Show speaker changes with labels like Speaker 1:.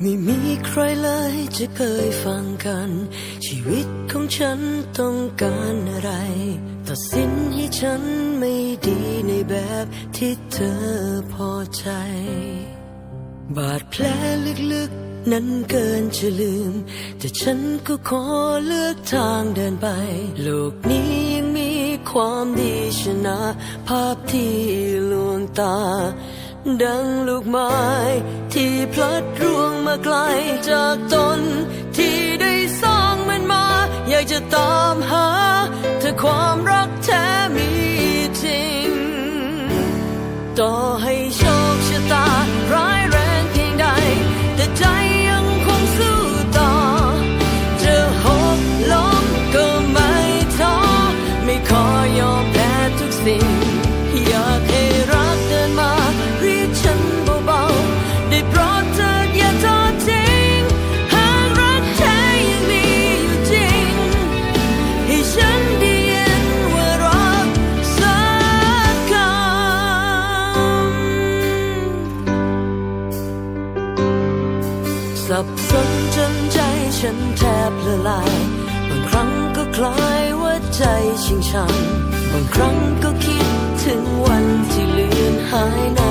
Speaker 1: ไม่มีใครเลยจะเคยฟังกัน ชีวิตของฉันต้องการอะไร ตัดสินให้ฉันไม่ดีในแบบที่เธอพอใจ บาดแผลลึกๆ นั้นเกินจะลืม แต่ฉันก็ขอเลือกทางเดินไป โลกนี้ยังมีความดีชนะ ภาพที่ลวงตา ดังลูกไม้ที่พลัดร่วงมาไกลจากตนที่ได้สร้างมันมา อยากจะตามหาถ้าความรัก สิ่ง อยากให้รักเดินมาเรียกฉันเบาๆได้โปรดเถิดอย่าทอดทิ้งหากรักแท้ยังมีอยู่จริง ให้ฉันได้ยินว่ารักสักคำสับสนจนใจฉันแทบละลายบางครั้งก็คล้ายว่า ใจชิงชังบางครั้งก็คิดถึงวันที่เลือนหาย